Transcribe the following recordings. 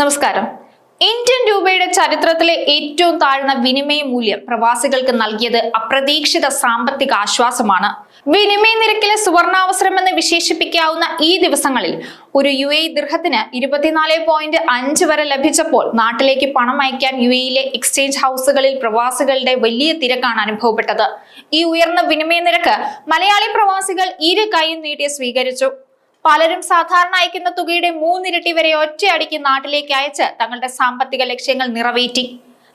നമസ്കാരം. ഇന്ത്യൻ രൂപയുടെ ചരിത്രത്തിലെ ഏറ്റവും താഴ്ന്ന വിനിമയ മൂല്യം പ്രവാസികൾക്ക് നൽകിയത് അപ്രതീക്ഷിത സാമ്പത്തിക ആശ്വാസമാണ്. വിനിമയ നിരക്കിലെ സുവർണാവസരം എന്ന് വിശേഷിപ്പിക്കാവുന്ന ഈ ദിവസങ്ങളിൽ ഒരു യു എ ദൃഹത്തിന് ഇരുപത്തിനാല് പോയിന്റ് അഞ്ച് വരെ ലഭിച്ചപ്പോൾ നാട്ടിലേക്ക് പണം അയക്കാൻ യു എയിലെ എക്സ്ചേഞ്ച് ഹൗസുകളിൽ പ്രവാസികളുടെ വലിയ തിരക്കാണ് അനുഭവപ്പെട്ടത്. ഈ ഉയർന്ന വിനിമയ നിരക്ക് മലയാളി പ്രവാസികൾ ഇരു കൈയും നീട്ടി സ്വീകരിച്ചു. പലരും സാധാരണ അയക്കുന്ന തുകയുടെ മൂന്നിരട്ടി വരെ ഒറ്റയടിക്ക് നാട്ടിലേക്ക് അയച്ച് തങ്ങളുടെ സാമ്പത്തിക ലക്ഷ്യങ്ങൾ നിറവേറ്റി.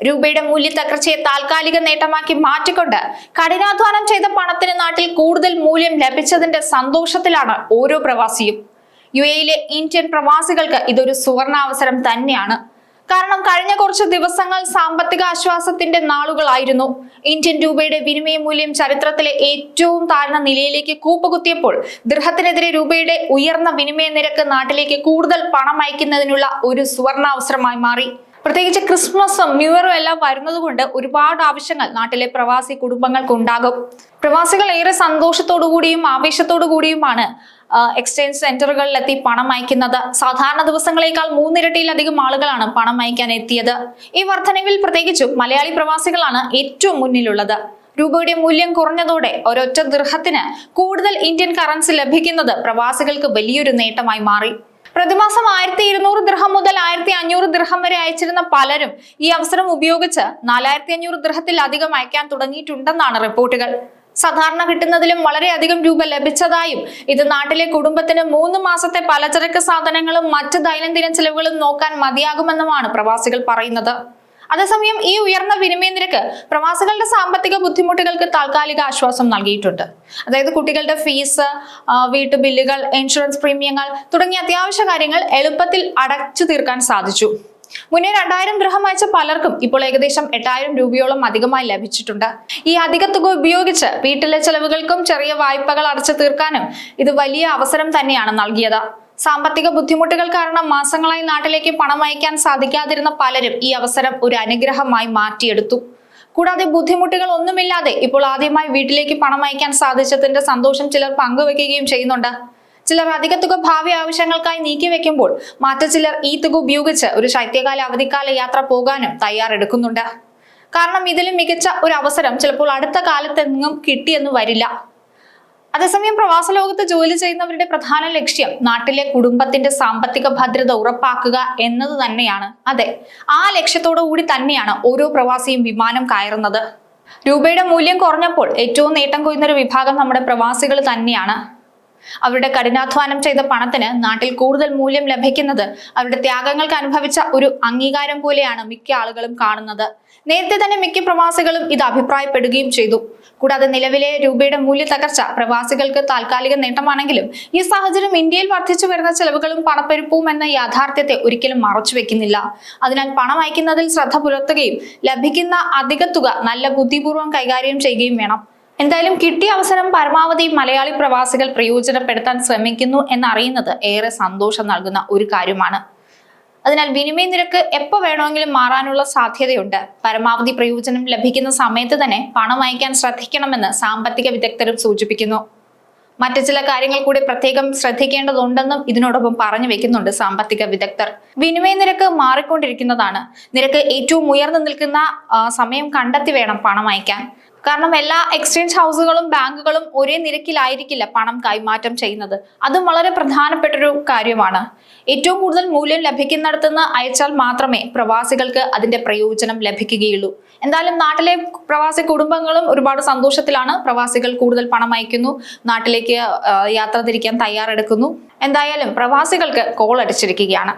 രൂപയുടെ മൂല്യത്തകർച്ചയെ താൽക്കാലിക നേട്ടമാക്കി മാറ്റിക്കൊണ്ട് കഠിനാധ്വാനം ചെയ്ത പണത്തിന് നാട്ടിൽ കൂടുതൽ മൂല്യം ലഭിച്ചതിന്റെ സന്തോഷത്തിലാണ് ഓരോ പ്രവാസിയും. യു എയിലെ ഇന്ത്യൻ പ്രവാസികൾക്ക് ഇതൊരു സുവർണാവസരം തന്നെയാണ്. കാരണം കഴിഞ്ഞ കുറച്ച് ദിവസങ്ങൾ സാമ്പത്തിക ആശ്വാസത്തിന്റെ നാളുകളായിരുന്നു. ഇന്ത്യൻ രൂപയുടെ വിനിമയ മൂല്യം ചരിത്രത്തിലെ ഏറ്റവും താഴ്ന്ന നിലയിലേക്ക് കൂപ്പുകുത്തിയപ്പോൾ ദൃഹത്തിനെതിരെ രൂപയുടെ ഉയർന്ന വിനിമയ നിരക്ക് നാട്ടിലേക്ക് കൂടുതൽ പണം അയക്കുന്നതിനുള്ള ഒരു സുവർണാവസരമായി മാറി. പ്രത്യേകിച്ച് ക്രിസ്മസും ന്യൂയറും എല്ലാം വരുന്നതുകൊണ്ട് ഒരുപാട് ആവശ്യങ്ങൾ നാട്ടിലെ പ്രവാസി കുടുംബങ്ങൾക്ക് ഉണ്ടാകും. പ്രവാസികൾ ഏറെ സന്തോഷത്തോടു കൂടിയും ആവേശത്തോടു കൂടിയുമാണ് എക്സ്ചേഞ്ച് സെന്ററുകളിലെത്തി പണം അയക്കുന്നത്. സാധാരണ ദിവസങ്ങളേക്കാൾ മൂന്നിരട്ടിയിലധികം ആളുകളാണ് പണം അയക്കാൻ എത്തിയത്. ഈ വർധനവിൽ പ്രത്യേകിച്ചും മലയാളി പ്രവാസികളാണ് ഏറ്റവും മുന്നിലുള്ളത്. രൂപയുടെ മൂല്യം കുറഞ്ഞതോടെ ഒരൊറ്റ ദൃഹത്തിന് കൂടുതൽ ഇന്ത്യൻ കറൻസി ലഭിക്കുന്നത് പ്രവാസികൾക്ക് വലിയൊരു നേട്ടമായി മാറി. പ്രതിമാസം ആയിരത്തി ഇരുന്നൂറ് ദൃഹം മുതൽ ആയിരത്തി അഞ്ഞൂറ് ദൃഹം വരെ അയച്ചിരുന്ന പലരും ഈ അവസരം ഉപയോഗിച്ച് നാലായിരത്തി അഞ്ഞൂറ് ദൃഹത്തിൽ അധികം അയക്കാൻ തുടങ്ങിയിട്ടുണ്ടെന്നാണ് റിപ്പോർട്ടുകൾ. സാധാരണ കിട്ടുന്നതിലും വളരെയധികം രൂപ ലഭിച്ചതായും ഇത് നാട്ടിലെ കുടുംബത്തിന് മൂന്ന് മാസത്തെ പലചരക്ക് സാധനങ്ങളും മറ്റ് ദൈനംദിന ചെലവുകളും നോക്കാൻ മതിയാകുമെന്നുമാണ് പ്രവാസികൾ പറയുന്നത്. അതേസമയം ഈ ഉയർന്ന വിനിമയ നിരക്ക് പ്രവാസികളുടെ സാമ്പത്തിക ബുദ്ധിമുട്ടുകൾക്ക് താൽക്കാലിക ആശ്വാസം നൽകിയിട്ടുണ്ട്. അതായത് കുട്ടികളുടെ ഫീസ് വീട്ടു ബില്ലുകൾ ഇൻഷുറൻസ് പ്രീമിയങ്ങൾ തുടങ്ങിയ അത്യാവശ്യ കാര്യങ്ങൾ എളുപ്പത്തിൽ അടച്ചു തീർക്കാൻ സാധിച്ചു. മുന്നേ രണ്ടായിരം ഗൃഹം അയച്ച പലർക്കും ഇപ്പോൾ ഏകദേശം എട്ടായിരം രൂപയോളം അധികമായി ലഭിച്ചിട്ടുണ്ട്. ഈ അധിക തുക ഉപയോഗിച്ച് വീട്ടിലെ ചെലവുകൾക്കും ചെറിയ വായ്പകൾ അടച്ചു തീർക്കാനും ഇത് വലിയ അവസരം തന്നെയാണ് നൽകിയത്. സാമ്പത്തിക ബുദ്ധിമുട്ടുകൾ കാരണം മാസങ്ങളായി നാട്ടിലേക്ക് പണം അയക്കാൻ സാധിക്കാതിരുന്ന പലരും ഈ അവസരം ഒരു അനുഗ്രഹമായി മാറ്റിയെടുത്തു. കൂടാതെ ബുദ്ധിമുട്ടുകൾ ഒന്നുമില്ലാതെ ഇപ്പോൾ ആദ്യമായി വീട്ടിലേക്ക് പണം അയക്കാൻ സാധിച്ചതിന്റെ സന്തോഷം ചിലർ പങ്കുവെക്കുകയും ചെയ്യുന്നുണ്ട്. ചിലർ അധിക തുക ഭാവി ആവശ്യങ്ങൾക്കായി നീക്കി വെക്കുമ്പോൾ മറ്റു ചിലർ ഈ തുക ഉപയോഗിച്ച് ഒരു ശൈത്യകാല അവധിക്കാല യാത്ര പോകാനും തയ്യാറെടുക്കുന്നുണ്ട്. കാരണം ഇതിലും മികച്ച ഒരു അവസരം ചിലപ്പോൾ അടുത്ത കാലത്തെങ്ങും കിട്ടിയെന്ന് വരില്ല. അതേസമയം പ്രവാസ ലോകത്ത് ജോലി ചെയ്യുന്നവരുടെ പ്രധാന ലക്ഷ്യം നാട്ടിലെ കുടുംബത്തിന്റെ സാമ്പത്തിക ഭദ്രത ഉറപ്പാക്കുക എന്നത് തന്നെയാണ്. അതെ ആ ലക്ഷ്യത്തോടു കൂടി തന്നെയാണ് ഓരോ പ്രവാസിയും വിമാനം കയറുന്നത്. രൂപയുടെ മൂല്യം കുറഞ്ഞപ്പോൾ ഏറ്റവും നേട്ടം കൊയ്യുന്ന ഒരു വിഭാഗം നമ്മുടെ പ്രവാസികൾ തന്നെയാണ്. അവരുടെ കഠിനാധ്വാനം ചെയ്ത പണത്തിന് നാട്ടിൽ കൂടുതൽ മൂല്യം ലഭിക്കുന്നത് അവരുടെ ത്യാഗങ്ങൾക്ക് അനുഭവിച്ച ഒരു അംഗീകാരം പോലെയാണ് മിക്ക ആളുകളും കാണുന്നത്. നേരത്തെ തന്നെ മിക്ക പ്രവാസികളും ഇത് അഭിപ്രായപ്പെടുകയും ചെയ്തു. കൂടാതെ നിലവിലെ രൂപയുടെ മൂല്യ തകർച്ച പ്രവാസികൾക്ക് താൽക്കാലിക നേട്ടമാണെങ്കിലും ഈ സാഹചര്യം ഇന്ത്യയിൽ വർദ്ധിച്ചു വരുന്ന ചെലവുകളും പണപ്പെരുപ്പവും എന്ന യാഥാർത്ഥ്യത്തെ ഒരിക്കലും മറച്ചു വെക്കുന്നില്ല. അതിനാൽ പണം അയക്കുന്നതിൽ ശ്രദ്ധ പുലർത്തുകയും ലഭിക്കുന്ന അധിക തുക നല്ല ബുദ്ധിപൂർവം കൈകാര്യം ചെയ്യുകയും വേണം. എന്തായാലും കിട്ടിയ അവസരം പരമാവധി മലയാളി പ്രവാസികൾ പ്രയോജനപ്പെടുത്താൻ ശ്രമിക്കുന്നു എന്നറിയുന്നത് ഏറെ സന്തോഷം നൽകുന്ന ഒരു കാര്യമാണ്. അതിനാൽ വിനിമയ നിരക്ക് എപ്പോൾ വേണമെങ്കിലും മാറാനുള്ള സാധ്യതയുണ്ട്. പരമാവധി പ്രയോജനം ലഭിക്കുന്ന സമയത്ത് തന്നെ പണം അയക്കാൻ ശ്രദ്ധിക്കണമെന്ന് സാമ്പത്തിക വിദഗ്ധരും സൂചിപ്പിക്കുന്നു. മറ്റു ചില കാര്യങ്ങൾ കൂടി പ്രത്യേകം ശ്രദ്ധിക്കേണ്ടതുണ്ടെന്നും ഇതിനോടൊപ്പം പറഞ്ഞു വെക്കുന്നുണ്ട് സാമ്പത്തിക വിദഗ്ധർ. വിനിമയ നിരക്ക് മാറിക്കൊണ്ടിരിക്കുന്നതാണ്. നിരക്ക് ഏറ്റവും ഉയർന്നു നിൽക്കുന്ന സമയം കണ്ടെത്തി വേണം പണം അയക്കാൻ. കാരണം എല്ലാ എക്സ്ചേഞ്ച് ഹൗസുകളും ബാങ്കുകളും ഒരേ നിരക്കിലായിരിക്കില്ല പണം കൈമാറ്റം ചെയ്യുന്നത്. അതും വളരെ പ്രധാനപ്പെട്ടൊരു കാര്യമാണ്. ഏറ്റവും കൂടുതൽ മൂല്യം ലഭിക്കുന്നിടത്തുനിന്ന് അയച്ചാൽ മാത്രമേ പ്രവാസികൾക്ക് അതിന്റെ പ്രയോജനം ലഭിക്കുകയുള്ളൂ. എന്തായാലും നാട്ടിലെ പ്രവാസി കുടുംബങ്ങളും ഒരുപാട് സന്തോഷത്തിലാണ് പ്രവാസികൾ കൂടുതൽ പണം അയക്കുന്നു നാട്ടിലേക്ക് യാത്ര തിരിക്കാൻ തയ്യാറെടുക്കുന്നു. എന്തായാലും പ്രവാസികൾക്ക് കോൾ അടിച്ചിരിക്കുകയാണ്